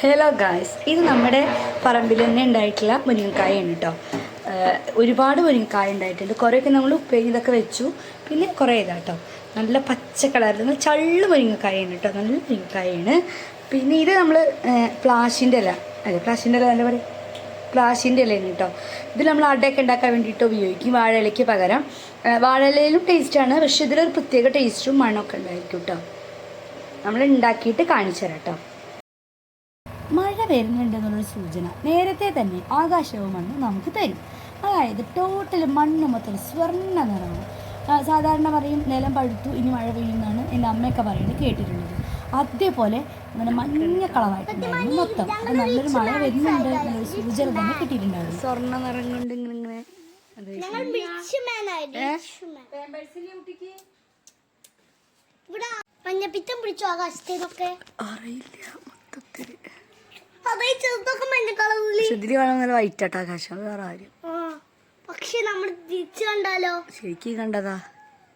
Hello guys ഇത് നമ്മുടെ പറമ്പിൽ തന്നെ ഉണ്ടായിട്ടുള്ള മുരിങ്ങക്കായാണ് കേട്ടോ ഒരുപാട് മുരിങ്ങക്കായ ഉണ്ടായിട്ടുണ്ട്. കുറേയൊക്കെ നമ്മൾ ഉപ്പേരിതൊക്കെ വെച്ചു. പിന്നെ കുറേ ഇതാ കേട്ടോ നല്ല പച്ച കളറിൽ നല്ല ചള്ള് മുരിങ്ങക്കായാണ് കേട്ടോ നല്ല മുരിങ്ങക്കായാണ്. പിന്നെ ഇത് നമ്മൾ പ്ലാഷിന്റെ ഇല. അല്ല പ്ലാഷിന്റെ ഇല എന്താ പറയുക പ്ലാഷിന്റെ ഇലയാണ് കേട്ടോ ഇത് നമ്മൾ അടയൊക്കെ ഉണ്ടാക്കാൻ വേണ്ടിയിട്ട് ഉപയോഗിക്കും. വാഴയിലയ്ക്ക് പകരം. വാഴയിലയിലും ടേസ്റ്റാണ് പക്ഷേ ഇതിലൊരു പ്രത്യേക ടേസ്റ്റും മണമൊക്കെ ഉണ്ടായിരിക്കും കേട്ടോ നമ്മൾ ഉണ്ടാക്കിയിട്ട് കാണിച്ചു തരാം കേട്ടോ വരുന്നുണ്ടെന്നുള്ളൊരു സൂചന നേരത്തെ തന്നെ ആകാശവും മണ്ണ് നമുക്ക് തരും. അതായത് ടോട്ടൽ മണ്ണ് മൊത്തം സ്വർണ നിറമാണ് സാധാരണ പറയും നിലം പഴുത്തു ഇനി മഴ പെയ്യുമെന്നാണ് എന്റെ അമ്മയൊക്കെ പറയുന്നത് കേട്ടിട്ടുള്ളത് അതേപോലെ ഇങ്ങനെ മഞ്ഞ കളറായിട്ടുണ്ടായിരുന്നു. മൊത്തം അത് നല്ലൊരു മഴ വരുന്നുണ്ട് എന്നൊരു സൂചന തന്നെ കിട്ടിയിട്ടുണ്ടായിരുന്നു. സ്വർണ നിറം കൊണ്ട് ഇങ്ങനെ ഇങ്ങനെ അതെ. ഞങ്ങൾ ഇവിടെ മഞ്ഞപ്പിത്തം പിടിച്ചു ആകാശത്തേക്കൊക്കെ അറിയില്ല. ഇതിൽ കാണാൻ നല്ല വൈറ്റ് ആട്ടോ ആകാശം. വേറെ ആരും പക്ഷെ നമ്മൾ തിരിച്ചു കണ്ടാലോ? ശരിക്കും കണ്ടതാ.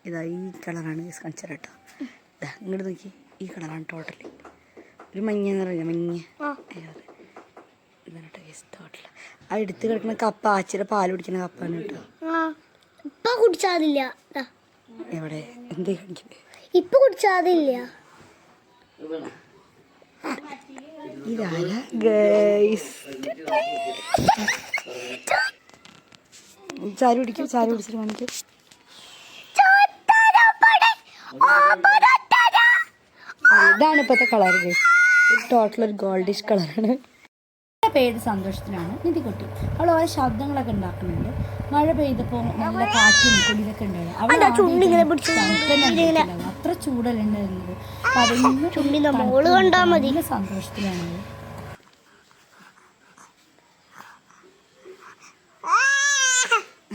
ഇതാ ഈ കളറാണ് കാണിച്ചത് കേട്ടോ. ഇതാ ഇങ്ങോട്ട് നോക്കി. ഈ കളറാണ് ടോട്ടലി ഒരു മഞ്ഞ നിറഞ്ഞ മഞ്ഞ. ഇതാണ് ഗസ് ടോട്ടൽ ആ എടുത്ത് കിടക്കുന്ന കപ്പ ആച്ചിയുടെ പാൽ കുടിക്കുന്ന കപ്പാണ് കേട്ടോ. ഇപ്പൊ കുടിച്ചാതില്ല. എവിടെ? എന്തേ കാണിക്കുന്നത് ഇപ്പൊ കുടിച്ചാതില്ല. ഗൈസ്. ചാരു കുടിക്കും ചാരു കുടിച്ചിട്ട് കാണിക്കും. ഇതാണ് ഇപ്പോഴത്തെ കളർ ടോട്ടൽ ഒരു ഗോൾഡിഷ് കളറാണ്. പെയ്ത സന്തോഷത്തിലാണ്. നിധികുട്ടി അവൾ ഓരോ ശബ്ദങ്ങളൊക്കെ ഉണ്ടാക്കുന്നുണ്ട്. മഴ പെയ്തപ്പോൾ നല്ല കാറ്റും ഇങ്ങനെ. അനുഭവിച്ചിട്ടുണ്ടാവുക. അത്ര ചൂടല്ല ഉണ്ടായിരുന്നത് അപ്പൊ അതിന്ന് ചുണ്ടിന്റെ മോൾ കണ്ടാ മതി. നല്ല സന്തോഷത്തിലാണ്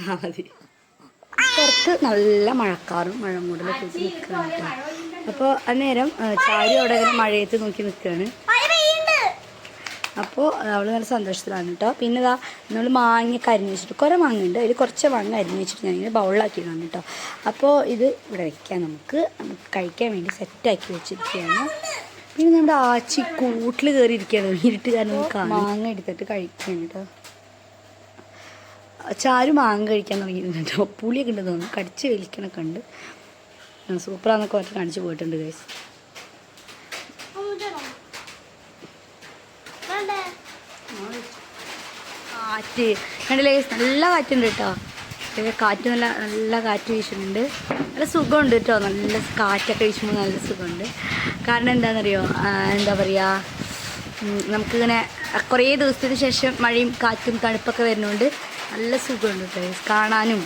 മതി. പുറത്ത് നല്ല മഴക്കാറും മഴ മൂടലൊക്കെ നിൽക്കുകയാണ് കേട്ടോ അപ്പോൾ അന്നേരം ചാരി അവിടെ ഇങ്ങനെ മഴയത്ത് നോക്കി നിൽക്കുകയാണ്. അപ്പോൾ അവൾ നല്ല സന്തോഷത്തിലാണ് കേട്ടോ പിന്നെ ഇതാ നമ്മൾ മാങ്ങ അരിഞ്ഞ് വെച്ചിട്ട് കുറേ മാങ്ങ ഉണ്ട് അതിൽ കുറച്ച് മാങ്ങ അരിഞ്ഞ് വെച്ചിട്ട് ഞാനിങ്ങനെ ബൗളിലാക്കിയതാണ് കേട്ടോ അപ്പോൾ ഇത് ഇവിടെ വയ്ക്കാം നമുക്ക്. നമുക്ക് കഴിക്കാൻ വേണ്ടി സെറ്റാക്കി വെച്ചിരിക്കുകയാണ് പിന്നെ നമ്മുടെ ആച്ചി കൂട്ടിൽ കയറിയിരിക്കുകയാണ് ഇരുട്ട് കാരണം. മാങ്ങ എടുത്തിട്ട് കഴിക്കുകയാണ് കേട്ടോ ചാരു മാങ്ങ കഴിക്കാൻ തുടങ്ങിയിട്ടുണ്ട് കേട്ടോ പുളിയൊക്കെ ഉണ്ട് തോന്നുന്നു. കടിച്ച് വലിക്കണൊക്കെ ഉണ്ട്. സൂപ്പറാന്നൊക്കെ ഒറ്റ കാണിച്ച് പോയിട്ടുണ്ട് ഗൈസ് കാറ്റ്. കണ്ടില്ലേ? നല്ല കാറ്റുണ്ട് കേട്ടോ കാറ്റ് നല്ല നല്ല കാറ്റ് വീശുന്നുണ്ട്. നല്ല സുഖമുണ്ട് കേട്ടോ നല്ല കാറ്റൊക്കെ വീശുമ്പോൾ നല്ല സുഖമുണ്ട്. കാരണം എന്താണെന്നറിയോ എന്താ പറയുക നമുക്കിങ്ങനെ കുറേ ദിവസത്തിന് ശേഷം മഴയും കാറ്റും തണുപ്പൊക്കെ വരുന്നതുകൊണ്ട് നല്ല സുഖമുണ്ട് കേട്ടോ കാണാനും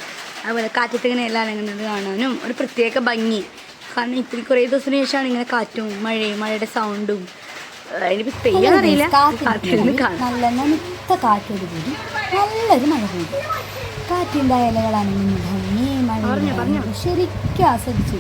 അതുപോലെ കാറ്റത്ത് ഇങ്ങനെ എല്ലാം അനങ്ങുന്നത് കാണാനും ഒരു പ്രത്യേക ഭംഗി. കാരണം ഇത്തിരി കുറേ ദിവസത്തിന് ശേഷമാണ് ഇങ്ങനെ കാറ്റും മഴയും മഴയുടെ സൗണ്ടും കാറ്റിൽ നല്ല നനുത്ത കാറ്റോട് കൂടി നല്ലൊരു മഴ പെയ്തു. കാറ്റിന്റെ ഇലകളാണെങ്കിൽ ഭംഗി മഴ ശരിക്കും ആസ്വദിച്ചു.